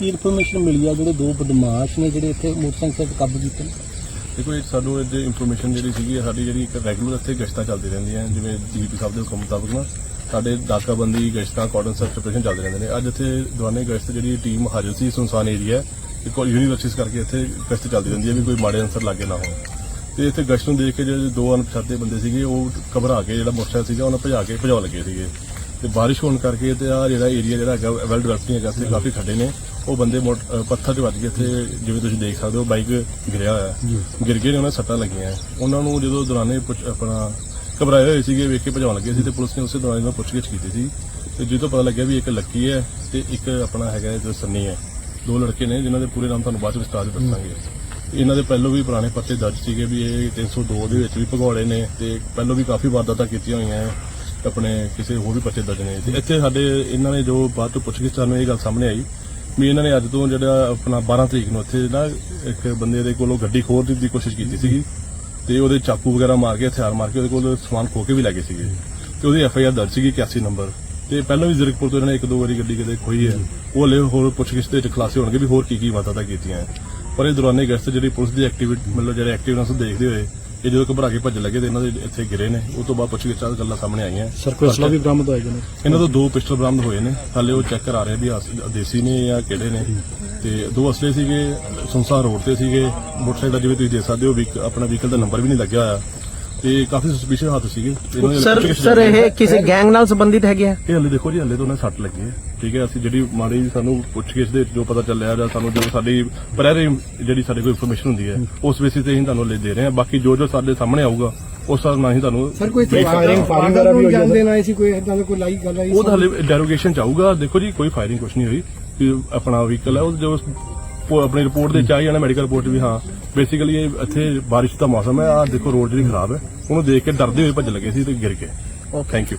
ਕੀ information ਮਿਲੀ ਆ? ਜਿਹੜੇ ਦੋ ਬਦਮਾਸ਼ ਨੇ ਜਿਹੜੇ ਇੱਥੇ ਮੋਟਰਸਾਈਕਲ ਤੇ ਕਾਬੂ ਕੀਤੇ? ਨੇ ਦੇਖੋ ਇਹ ਸਾਨੂੰ ਇਹ ਇਨਫੋਰਮੇਸ਼ਨ ਜਿਹੜੀ ਸੀਗੀ ਸਾਡੀ ਜਿਹੜੀ ਇੱਕ ਰੈਗੂਲਰ ਇੱਥੇ ਗਸ਼ਤਾਂ ਚੱਲਦੀ ਰਹਿੰਦੀਆਂ ਜਿਵੇਂ ਡੀਪੀ ਸਾਹਿਬ ਦੇ ਹੁਕਮ ਮੁਤਾਬਕ ਨਾ, ਸਾਡੇ ਨਾਕਾਬੰਦੀ ਗਸ਼ਤਾਂ ਕਾਰਡਨ ਸਰਚ ਆਪਰੇਸ਼ਨ ਚੱਲਦੇ ਰਹਿੰਦੇ ਨੇ। ਅੱਜ ਇੱਥੇ ਦਵਾਨੇ ਗਸ਼ਤ ਜਿਹੜੀ ਟੀਮ ਹਾਜ਼ਰ ਸੀ ਸੁਨਸਾਨ ਏਰੀਆ ਇੱਕ ਯੂਨੀਵਰਸਿਟੀਜ਼ ਕਰਕੇ ਇੱਥੇ ਗਸ਼ਤ ਚੱਲਦੀ ਰਹਿੰਦੀ ਹੈ ਵੀ ਕੋਈ ਮਾੜੇ ਅਨਸਰ ਲਾਗੇ ਨਾ ਹੋਣ। ਤੇ ਇੱਥੇ ਗਸ਼ਤ ਨੂੰ ਦੇਖ ਕੇ ਜਿਹੜੇ ਦੋ ਅਣਪਛਾਤੇ ਬੰਦੇ ਸੀਗੇ, ਉਹ ਘਬਰਾ ਕੇ ਜਿਹੜਾ ਮੋਟਰਸਾਈਕਲ ਸੀਗਾ, ਉਹਨਾਂ ਭਜਾ ਕੇ ਭਜਾਉਣ ਲੱਗੇ ਸੀਗੇ। ਤੇ ਬਾਰਿਸ਼ ਹੋਣ ਕਰਕੇ ਤੇ ਆ ਜਿਹੜਾ ਏਰੀਆ ਜਿਹੜਾ ਹੈਗਾ ਵੈਲ ਡਿਵੈਲਪਡ ਹੈਗਾ ਤੇ ਕਾਫੀ ਖੱਡੇ ਨੇ। ਉਹ ਬੰਦੇ ਮੋਟ- ਅ, ਪੱਥਰ 'ਚ ਵੱਜ ਗਏ ਇੱਥੇ ਜਿਵੇਂ ਤੁਸੀਂ ਦੇਖ ਸਕਦੇ ਹੋ ਬਾਈਕ ਗਿਰਿਆ ਹੋਇਆ। ਹੈ। ਗਿਰ ਗਏ ਨੇ ਉਹਨਾਂ ਸੱਟਾਂ ਲੱਗੀਆਂ। ਹੈ। ਉਹਨਾਂ ਨੂੰ ਜਦੋਂ ਦੌਰਾਨੇ ਪੁੱਛ- ਆਪਣਾ ਘਬਰਾਏ ਹੋਏ ਸੀਗੇ ਵੇਖ ਕੇ ਭਜਾਉਣ ਲੱਗੇ ਸੀ ਤੇ ਪੁਲਿਸ ਨੇ ਉਸੇ ਦੌਰਾਨ ਇਹਨਾਂ ਪੁੱਛਗਿੱਛ ਕੀਤੀ ਸੀ। ਤੇ ਜਦੋਂ ਪਤਾ ਲੱਗਿਆ ਵੀ ਇੱਕ ਲੱਕੀ ਹੈ ਤੇ ਇੱਕ ਆਪਣਾ ਹੈਗਾ ਜੋ ਸੰਨੀ ਹੈ। ਦੋ ਲੜਕੇ ਨੇ ਜਿਨ੍ਹਾਂ ਦੇ ਪੂਰੇ ਨਾਮ ਤੁਹਾਨੂੰ ਬਾਅਦ ਚ ਵਿਸਤਾਰ 'ਚ ਦੱਸਾਂਗੇ। ਇਹਨਾਂ ਦੇ ਪਹਿਲੋਂ ਵੀ ਪੁਰਾਣੇ ਪਰਚੇ ਦਰਜ ਸੀਗੇ ਵੀ ਇਹ 302 ਦੇ ਵਿੱਚ ਵੀ ਭਗੌੜੇ ਨੇ ਤੇ ਪਹਿਲੋਂ ਵੀ ਕਾਫੀ ਵਾਰਦਾਤਾਂ ਕੀਤੀਆਂ ਹੋਈਆਂ ਹੈ। ਆਪਣੇ ਕਿਸੇ ਹੋਰ ਵੀ ਪਰਚੇ ਦਰਜ ਨੇ। ਤੇ ਇੱਥੇ ਸਾਡੇ ਇਹਨਾਂ ਨੇ ਜੋ ਬਾਅਦ ਤੋਂ ਪੁੱਛਗਿੱਛ ਸਾਨੂੰ ਇਹ ਗੱਲ ਸਾਹਮਣੇ ਆਈ ਵੀ ਇਹਨਾਂ ਨੇ ਅੱਜ ਤੋਂ ਜਿਹੜਾ ਆਪਣਾ 12 ਤਰੀਕ ਨੂੰ ਇੱਥੇ ਨਾ ਇੱਕ ਬੰਦੇ ਦੇ ਕੋਲੋਂ ਗੱਡੀ ਖੋਹਣ ਦੀ ਕੋਸ਼ਿਸ਼ ਕੀਤੀ ਸੀਗੀ ਤੇ ਉਹਦੇ ਚਾਕੂ ਵਗੈਰਾ ਮਾਰ ਕੇ, ਹਥਿਆਰ ਮਾਰ ਕੇ ਉਹਦੇ ਕੋਲ ਸਮਾਨ ਖੋ ਕੇ ਵੀ ਲੈ ਗਏ ਸੀਗੇ। ਤੇ ਉਹਦੀ ਐਫ ਆਈ ਆਰ ਦਰਜ ਸੀਗੀ 81 ਨੰਬਰ। ਤੇ ਪਹਿਲਾਂ ਵੀ ਜ਼ਰਕਪੁਰ ਤੋਂ ਇਹਨਾਂ ਨੇ ਇੱਕ ਦੋ ਵਾਰੀ ਗੱਡੀ ਕਿਤੇ ਖੋਈ ਹੈ। ਉਹ ਹਲੇ ਹੋਰ ਪੁੱਛਗਿੱਛ ਦੇ ਵਿੱਚ ਖਲਾਸੇ ਹੋਣਗੇ ਵੀ ਹੋਰ ਕੀ ਕੀ ਵਾਰਦਾਤਾਂ ਕੀਤੀਆਂ ਹੈ। ਪਰ ਇਹ ਦੌਰਾਨੇ ਗਸ਼ਤ ਜਿਹੜੀ ਪੁਲਿਸ ਦੀ ਐਕਟੀਵਿਟੀ ਮਤਲਬ ਜਿਹੜੇ ਐਕਟਿਵਨੈਸ ਦੇਖਦੇ ਹੋਏ ਇਹ ਜਦੋਂ ਘਬਰਾ ਕੇ ਭੱਜ ਲੱਗੇ ਤੇ ਇਹਨਾਂ ਦੇ ਇੱਥੇ ਗਿਰੇ ਨੇ ਉਹ ਤੋਂ ਬਾਅਦ ਪੁੱਛਗਿੱਛ ਚਾਹ ਗੱਲਾਂ ਸਾਹਮਣੇ ਆਈਆਂ। ਸਰ ਕੋਈ ਅਸਲਾ ਵੀ ਬਰਾਮਦ ਹੋਇਆ ਜਨੇ ਇਹਨਾਂ ਤੋਂ ਦੋ ਪਿਸਟਲ ਬਰਾਮਦ ਹੋਏ ਨੇ। ਹਾਲੇ ਉਹ ਚੈੱਕ ਕਰਾ ਰਹੇ ਵੀ ਅਸ- ਦੇਸੀ ਨੇ ਜਾਂ ਕਿਹੜੇ ਨੇ। ਤੇ ਦੋ ਅਸਲੇ ਸੀਗੇ ਸੰਸਾਰ ਰੋਡ ਤੇ ਸੀਗੇ। ਮੋਟਰਸਾਈਕਲ ਦਾ ਜਿਵੇਂ ਤੁਸੀਂ ਦੇਖ ਸਕਦੇ ਹੋ ਵੀਕ- ਆਪਣਾ ਵਹੀਕਲ ਦਾ ਨੰਬਰ ਵੀ ਨਹੀਂ ਲੱਗਿਆ ਹੋਇਆ। ਤੇ ਕਾਫੀ ਸਸਪੀਸ਼ੀਅਸ ਹੱਥ ਸੀਗੇ। ਇਹਨਾਂ ਦੇ ਸਰ ਸਰ। ਇਹ ਕਿਸੇ ਗੈਂਗ ਨਾਲ ਸੰਬੰਧਿਤ ਹੈਗੇ ਆ? ਇਹ ਹਲੇ ਦੇਖੋ ਜੀ ਹਲੇ ਤਾਂ ਉਹਨਾਂ ਸੱਟ ਲੱਗੀ ਹੈ। ਠੀਕ ਹੈ ਅਸੀਂ ਜਿਹੜੀ ਮਾੜੀ ਜਿਹੀ ਸਾਨੂੰ ਪੁੱਛਗਿੱਛ ਦੇ ਵਿੱਚ ਜੋ ਪਤਾ ਚੱਲਿਆ ਜਾਂ ਸਾਨੂੰ ਜੋ ਸਾਡੀ ਪ੍ਰਾਇਰੀ ਜਿਹੜੀ ਸਾਡੇ ਕੋਲ ਇਨਫੋਰਮੇਸ਼ਨ ਹੁੰਦੀ ਹੈ ਉਸ ਬੇਸਿਸ ਤੇ ਹੀ ਤੁਹਾਨੂੰ ਹਲੇ ਦੇ ਰਹੇ ਹਾਂ। ਬਾਕੀ ਜੋ ਜੋ ਸਾਡੇ ਸਾਹਮਣੇ ਆਊਗਾ ਉਸ ਹਿਸਾਬ ਨਾਲ ਹੀ ਤੁਹਾਨੂੰ ਸਰ ਕੋਈ brief ਫਾਇਰਿੰਗ ਕਰਾਂਗੇ। ਫਾਇਰਿੰਗ ਵਗੈਰਾ ਵੀ ਹੋਈ ਜਾਂਦੇ। ਨਾ ਸੀ ਕੋਈ ਇਦਾਂ ਦਾ ਕੋਈ ਲਾਈ ਗੱਲ ਆਈ ਉਹ ਤਾਂ ਹਲੇ ਡੈਰੋਗੇਸ਼ਨ ਚ ਆਊਗਾ। ਦੇਖੋ ਜੀ ਕੋਈ ਫਾਇਰਿੰਗ ਕੁਛ ਨਹੀਂ ਹੋਈ। ਕਿ ਆਪਣਾ ਵਹੀਕਲ ਹੈ ਉਹ ਜੋ ਉਹ ਆਪਣੀ ਰਿਪੋਰਟ ਦੇ ਚ ਆਈ ਜਾਣਾ ਮੈਡੀਕਲ ਰਿਪੋਰਟ ਵੀ ਹਾਂ। ਬੇਸਿਕਲੀ ਇਹ ਇੱਥੇ ਬਾਰਿਸ਼ ਦਾ ਮੌਸਮ ਹੈ ਆ ਦੇਖੋ ਰੋਡ ਜਿਹੜੀ ਖਰਾਬ ਹੈ। ਉਹਨੂੰ ਦੇਖ ਕੇ ਡਰਦੇ ਹੋਏ ਭੱਜ ਲੱਗੇ ਸੀ ਤੇ ਗਿਰ ਗਏ। Thank you